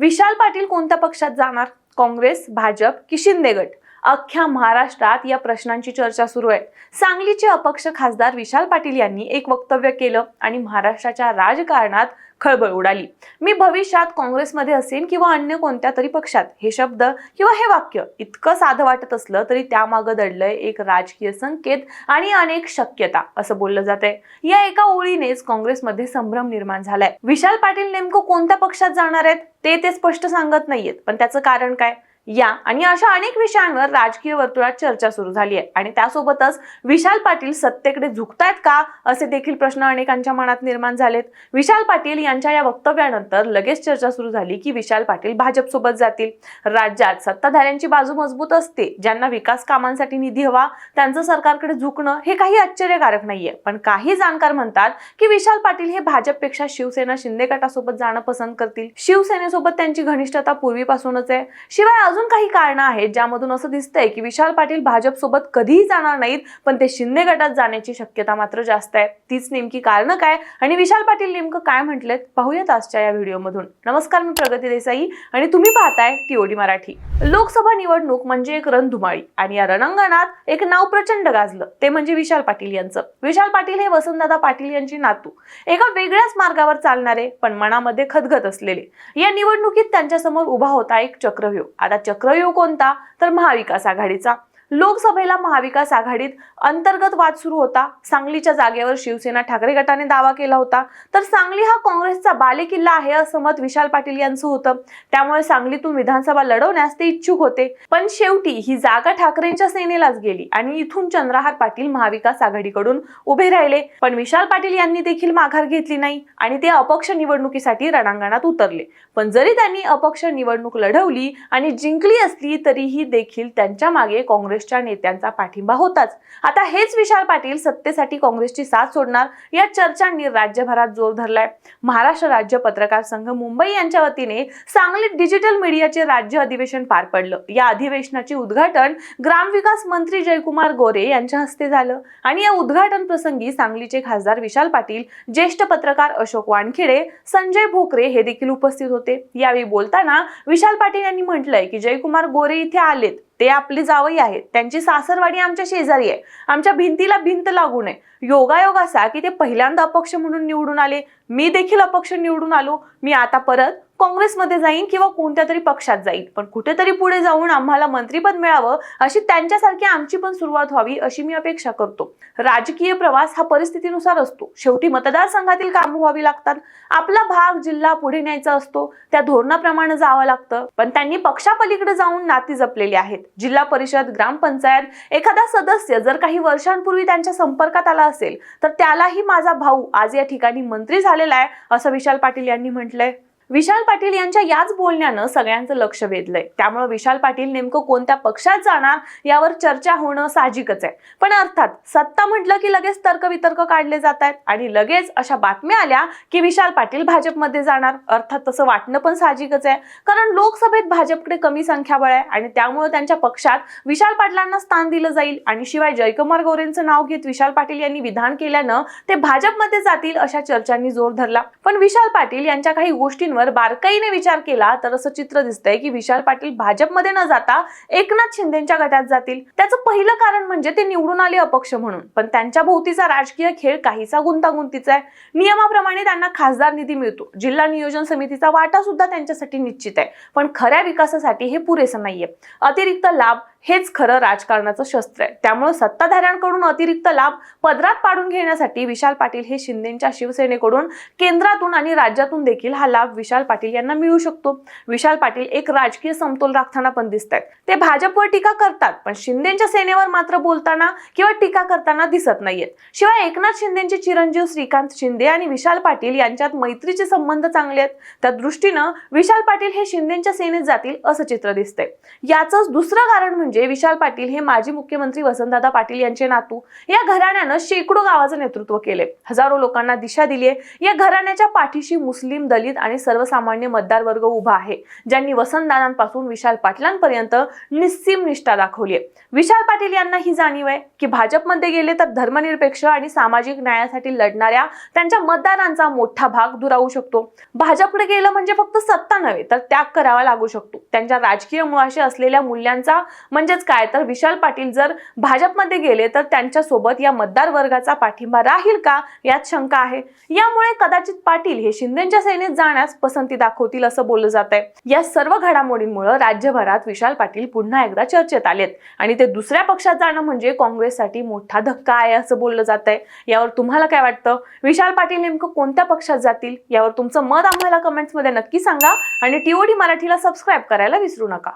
विशाल पाटील कोणत्या पक्षात जाणार? काँग्रेस भाजप की शिंदे गट? अख्ख्या महाराष्ट्रात या प्रश्नांची चर्चा सुरू आहे. सांगलीचे अपक्ष खासदार विशाल पाटील यांनी एक वक्तव्य केलं आणि महाराष्ट्राच्या राजकारणात खळबळ उडाली. मी भविष्यात काँग्रेसमध्ये असेन किंवा अन्य कोणत्या तरी पक्षात हे शब्द किंवा हे वाक्य इतकं साधं वाटत असलं तरी त्यामागं दडलंय एक राजकीय संकेत आणि अनेक शक्यता असं बोललं जात आहे या एका ओळीनेच काँग्रेसमध्ये संभ्रम निर्माण झालाय. विशाल पाटील नेमकं कोणत्या पक्षात जाणार आहेत? ते ते स्पष्ट सांगत नाहीयेत. पण त्याचं कारण काय? या. आणि अशा अनेक विषयांवर राजकीय वर्तुळात चर्चा सुरू झाली आहे. आणि त्यासोबतच विशाल पाटील सत्तेकडे झुकतायत का? असे देखील प्रश्न अनेकांच्या मनात निर्माण झालेत. विशाल पाटील यांच्या या वक्तव्यानंतर लगेच चर्चा सुरू झाली की विशाल पाटील भाजपसोबत जातील. राज्यात सत्ताधाऱ्यांची बाजू मजबूत असते. ज्यांना विकास कामांसाठी निधी हवा त्यांचं सरकारकडे झुकणं हे काही आश्चर्यकारक नाहीये. पण काही जाणकार म्हणतात की विशाल पाटील हे भाजपपेक्षा शिवसेना शिंदे गटासोबत जाणं पसंत करतील. शिवसेनेसोबत त्यांची घनिष्ठता पूर्वीपासूनच आहे. शिवाय अजून काही कारणं आहेत ज्यामधून असं दिसतंय की विशाल पाटील भाजपसोबत कधीही जाणार नाहीत पण ते शिंदे गटात जाण्याची शक्यता मात्र जास्त आहे. तीच नेमकी कारणं काय आणि विशाल पाटील नेमकं काय म्हटलेत पाहूयात आजच्या या व्हिडिओमधून. नमस्कार मी प्रगती देसाई आणि तुम्ही पाहताय टीओडी मराठी. लोकसभा निवडणूक म्हणजे एक रणधुमाळी आणि या रणांगणात एक नाव प्रचंड गाजलं ते म्हणजे विशाल पाटील यांचं. विशाल पाटील हे वसंतदादा पाटील यांची नातू. एका वेगळ्याच मार्गावर चालणारे पण मनामध्ये खदखद असलेले. या निवडणुकीत त्यांच्यासमोर उभा होता एक चक्रव्यूह. आता चक्रव्यूह कोणता? तर महाविकास आघाडीचा. लोकसभेला महाविकास आघाडीत अंतर्गत वाद सुरू होता. सांगलीच्या जागेवर शिवसेना ठाकरे गटाने दावा केला होता. तर सांगली हा काँग्रेसचा बालेकिल्ला आहे असं मत विशाल पाटील यांचं होतं. त्यामुळे सांगलीतून विधानसभा लढवण्यास ते इच्छुक होते. पण शेवटी ही जागा ठाकरेंच्या सेनेलाच गेली आणि इथून चंद्रहार पाटील महाविकास आघाडीकडून उभे राहिले. पण विशाल पाटील यांनी देखील माघार घेतली नाही आणि ते अपक्ष निवडणुकीसाठी रणांगणात उतरले. पण जरी त्यांनी अपक्ष निवडणूक लढवली आणि जिंकली असली तरीही देखील त्यांच्या मागे काँग्रेस काँग्रेसच्या नेत्यांचा पाठिंबा होताच. आता हेच विशाल पाटील सत्तेसाठी काँग्रेसची साथ सोडणार या चर्चांनी राज्यभरात जोर धरलाय. महाराष्ट्र राज्य पत्रकार संघ मुंबई यांच्या वतीने सांगलीत डिजिटल मीडियाचे राज्य अधिवेशन पार पडलं. या अधिवेशनाचे उद्घाटन ग्रामविकास मंत्री जयकुमार गोरे यांच्या हस्ते झालं. आणि या उद्घाटन प्रसंगी सांगलीचे खासदार विशाल पाटील ज्येष्ठ पत्रकार अशोक वानखेडे संजय भोकरे हे देखील उपस्थित होते. यावेळी बोलताना विशाल पाटील यांनी म्हटलंय की जयकुमार गोरे इथे आलेत. ते आपली जावई आहेत त्यांची सासरवाडी आमच्या शेजारी आहे. आमच्या भिंतीला भिंत लागू नये. योगायोग असा की ते पहिल्यांदा अपक्ष म्हणून निवडून आले. मी देखील अपक्ष निवडून आलो. मी आता परत काँग्रेसमध्ये जाईन किंवा कोणत्या तरी पक्षात जाईन. पण कुठेतरी पुढे जाऊन आम्हाला मंत्रीपद मिळावं अशी त्यांच्यासारखी आमची पण सुरुवात व्हावी अशी मी अपेक्षा करतो. राजकीय प्रवास हा परिस्थितीनुसार असतो. शेवटी मतदारसंघातील कामं व्हावी लागतात. आपला भाग जिल्हा पुढे न्यायचा असतो. त्या धोरणाप्रमाणे जावं लागतं. पण त्यांनी पक्षापलीकडे जाऊन नाती जपलेली आहेत. जिल्हा परिषद ग्रामपंचायत एखादा सदस्य जर काही वर्षांपूर्वी त्यांच्या संपर्कात आला असेल तर त्यालाही माझा भाऊ आज या ठिकाणी मंत्री झालेला आहे असं विशाल पाटील यांनी म्हटलंय. विशाल पाटील यांच्या याच बोलण्यानं सगळ्यांचं लक्ष वेधलंय. त्यामुळे विशाल पाटील नेमकं कोणत्या पक्षात जाणार यावर चर्चा होणं साहजिकच आहे. पण अर्थात सत्ता म्हटलं की लगेच तर्कवितर्क काढले जात आहेत आणि लगेच अशा बातम्या आल्या की विशाल पाटील भाजपमध्ये जाणार. अर्थात तसं वाटणं पण साहजिकच आहे. कारण लोकसभेत भाजपकडे कमी संख्याबळ आहे आणि त्यामुळे त्यांच्या पक्षात विशाल पाटलांना स्थान दिलं जाईल. आणि शिवाय जयकुमार गोरेंचं नाव घेत विशाल पाटील यांनी विधान केल्यानं ते भाजपमध्ये जातील अशा चर्चांनी जोर धरला. पण विशाल पाटील यांच्या काही गोष्टींवर बारकाईने विचार केला तर असं चित्र दिसतंय की विशाल पाटील भाजपमध्ये न जाता एकनाथ शिंदेच्या गटात जातील. त्याचं पहिलं कारण म्हणजे ते निवडून आले अपक्ष म्हणून. पण त्यांच्या भोवतीचा राजकीय खेळ काहीसा गुंतागुंतीचा आहे. नियमाप्रमाणे त्यांना खासदार निधी मिळतो. जिल्हा नियोजन समितीचा वाटा सुद्धा त्यांच्यासाठी निश्चित आहे. पण खऱ्या विकासासाठी हे पुरेसं नाहीये. अतिरिक्त लाभ हेच खरं राजकारणाचं शस्त्र आहे. त्यामुळे सत्ताधाऱ्यांकडून अतिरिक्त लाभ पदरात पाडून घेण्यासाठी विशाल पाटील हे शिंदेच्या शिवसेनेकडून केंद्रातून आणि राज्यातून देखील हा लाभ विशाल पाटील यांना मिळू शकतो. विशाल पाटील एक राजकीय समतोल राखताना पण दिसत आहेत. ते भाजपवर टीका करतात पण शिंदेच्या सेनेवर मात्र बोलताना किंवा टीका करताना दिसत नाहीयेत. शिवाय एकनाथ शिंदेचे चिरंजीव श्रीकांत शिंदे आणि विशाल पाटील यांच्यात मैत्रीचे संबंध चांगले आहेत. त्या दृष्टीनं विशाल पाटील हे शिंदेच्या सेनेत जातील असं चित्र दिसतंय. याच दुसरं कारण म्हणजे म्हणजे विशाल पाटील हे माजी मुख्यमंत्री वसंतदादा पाटील यांचे नातू. या घराण्यानं शेकडो गावाचं नेतृत्व केले हजारो लोकांना दिशा दिली आहे. या घराण्याच्या पाठीशी मुस्लिम दलित आणि सर्वसामान्य मतदार वर्ग उभा आहे. ज्यांनी वसंतदादांपासून विशाल पाटलांपर्यंत निस्सीम निष्ठा दाखवली आहे. विशाल पाटील यांना ही जाणीव आहे की भाजपमध्ये गेले तर धर्मनिरपेक्ष आणि सामाजिक न्यायासाठी लढणाऱ्या त्यांच्या मतदारांचा मोठा भाग दुरावू शकतो. भाजपकडे गेलं म्हणजे फक्त सत्ता नव्हे तर त्याग करावा लागू शकतो. त्यांच्या राजकीय मुळाशी असलेल्या मूल्यांचा म्हणजेच काय? तर विशाल पाटील जर भाजपमध्ये गेले तर त्यांच्यासोबत या मतदार वर्गाचा पाठिंबा राहील का? यात शंका आहे. यामुळे कदाचित पाटील हे शिंदेच्या सेनेत जाण्यास पसंती दाखवतील असं बोललं जात आहे या सर्व घडामोडींमुळे राज्यभरात विशाल पाटील पुन्हा एकदा चर्चेत आलेत. आणि ते दुसऱ्या पक्षात जाणं म्हणजे काँग्रेससाठी मोठा धक्का आहे असं बोललं जात आहे यावर तुम्हाला काय वाटतं? विशाल पाटील नेमकं कोणत्या पक्षात जातील? यावर तुमचं मत आम्हाला कमेंट्समध्ये नक्की सांगा. आणि टीओडी मराठीला सबस्क्राईब करायला विसरू नका.